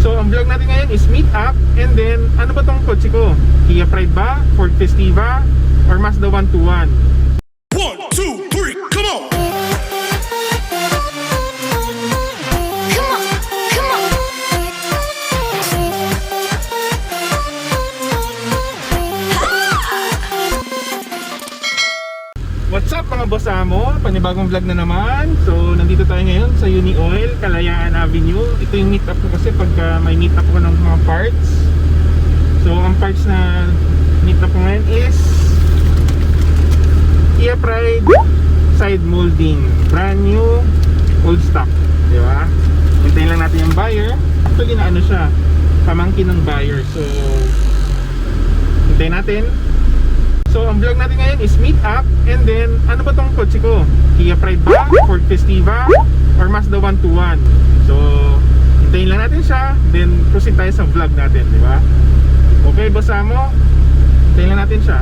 So, ang vlog natin ngayon is meet up and then, ano ba tong kotse ko? Kia Pride ba? Ford Festiva? Or Mazda 121? What's up mga boss amo? Panibagong vlog na naman. So, nandito tayo ngayon sa Uni Oil, Kalayaan Avenue. Ito yung meet up ko kasi pagka may meet up ko ng mga parts. So, ang parts na meet up ko ngayon is Kia Pride side molding. Brand new, old stock. Di ba? Hintayin lang natin yung buyer. Actually na ano siya, pamangkin ng buyer. So, hintayin natin. So, ang vlog natin ngayon is meet up and then, ano ba tong kotse ko? Kia Pride ba? Ford Festiva? Or Mazda 121? So, hintayin lang natin siya, then proceed tayo sa vlog natin, di ba? Okay, basa mo? Hintayin lang natin siya.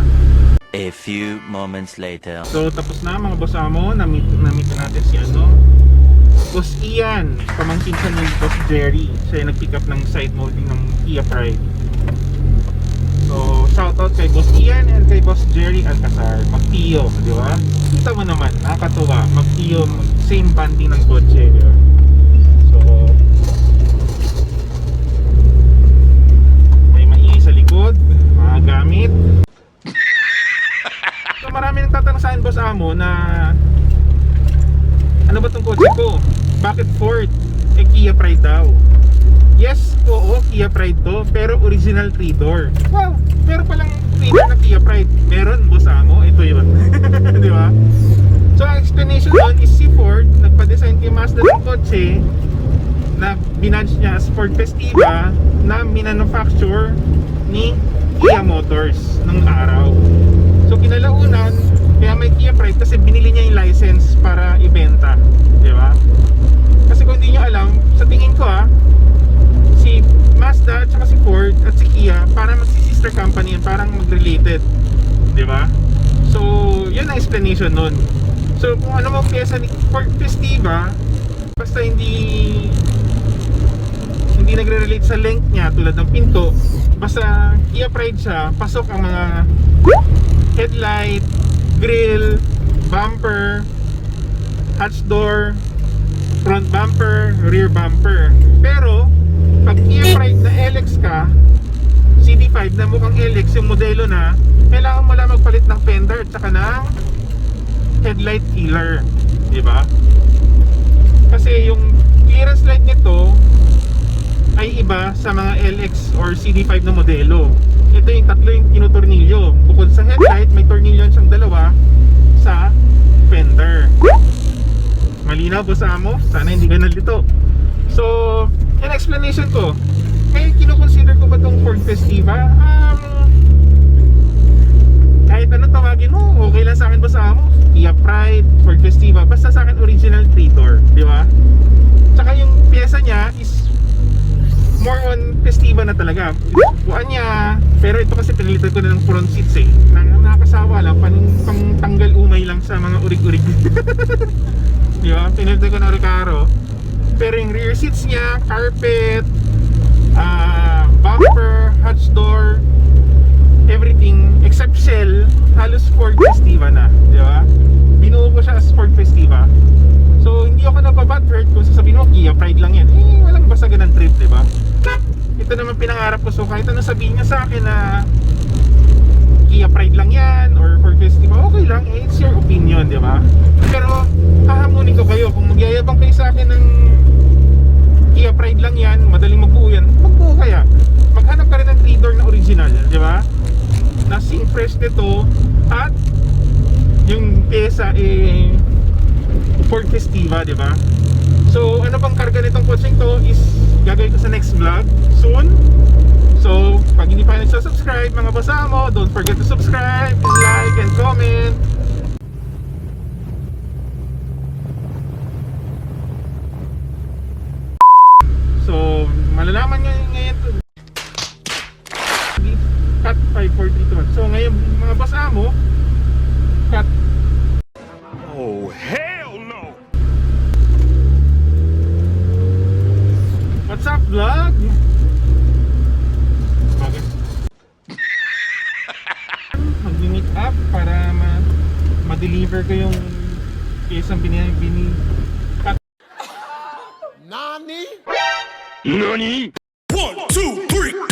A few moments later. So, tapos na mga boss mo, na-meet, na natin si ano, Boss Ian, pamangkin siya ni Boss Jerry. Siya yung nag-pick up ng side molding ng Kia Pride. Shoutout kay Boss Ian and kay Boss Jerry Alcazar. Magtiyo, di ba? Kita mo naman, nakakatuwa. Magtiyo, same banding ng kotse, di ba? So, may maingay sa likod, mga gamit. So marami nang tatanong sa akin boss amo na ano ba tong kotse ko? Bakit Ford? Eh Kia Pride daw. Kia Pride to, pero original 3-door. Wow, pero palang 3-door na Kia Pride. Meron, boss amo, ito yun. Di ba? So ang explanation doon is si Ford, nagpa-design kay Mazda ng kotse na binadge niya as Ford Festiva na minanufacture ni Kia Motors nung araw. So kinalaunan, kaya may Kia Pride kasi binili niya yung license para ibenta, di ba? Kasi kung hindi niyo alam, sa tingin ko ah, si Mazda at saka si Ford Kia para magsi-sister company parang mag-related, di ba? So, yun ang explanation nun. So, kung ano mo pyesa ni Ford Festiva, basta hindi hindi nagre-relate sa length niya tulad ng pinto, basta Kia Pride siya, pasok ang mga headlight, grill, bumper, hatch door, front bumper, rear bumper. Pero, pag Kia Pride na LX ka, CD5 na mukhang LX yung modelo na, kailangan mo lang magpalit ng fender at saka ng headlight killer. Di ba? Kasi yung clearance light nito ay iba sa mga LX or CD5 na modelo. Ito yung tatlo yung tinutornilyo. Bukod sa headlight, may tornilyo siyang dalawa sa fender. Malinaw po sa amo? Sana hindi ka nalito. So, yung explanation ko, eh, kinukonsider ko ba itong Ford Festiva? Um, kahit ano tawagin mo, okay lang sa akin ba sa amo? Kia Pride, Ford Festiva, basta sa akin original 3-door, di ba? Tsaka yung pyesa niya is more on Festiva na talaga. Buwan niya, pero ito kasi pinilitan ko na ng front seats eh. Nang nakakasawa lang, pang, pang tanggal umay lang sa mga urig-urig. di ba? Pinilitan ko ng Recaro. Pero yung rear seats niya, carpet, ah, bumper, hatch door, everything except shell, halos Ford Festiva na, di ba? Binuo ko siya as Ford Festiva. So, hindi ako nababad hurt kung sasabihin mo, Kia Pride lang yan. Eh, walang basagan ng trip, di ba? Ito naman pinangarap ko. So, kahit ano sabihin niya sa akin na Kia Pride lang yan or Ford Festiva, okay lang. Eh, it's your opinion, di ba? Pero, hahamunin ko kayo. Kung magyayabang kayo sa akin ng Pride lang yan, madaling magbuo yan, magbuo kaya. Maghanap ka rin ng 3-door na original, di ba? Na sing fresh nito at yung pyesa eh Ford Festiva, di ba? So, ano bang karga nitong coaching to is gagawin ko sa next vlog soon. So, pag hindi pa nagsasubscribe, mga basamo, don't forget to subscribe, like, and comment. malalaman nyo ngayon to. Cut 542 so ngayon mga boss amo cut. Oh hell no! What's up vlog? Mag-meet up para ma ma-deliver ko yung case ang binibini Nani? NANI? One, two, three.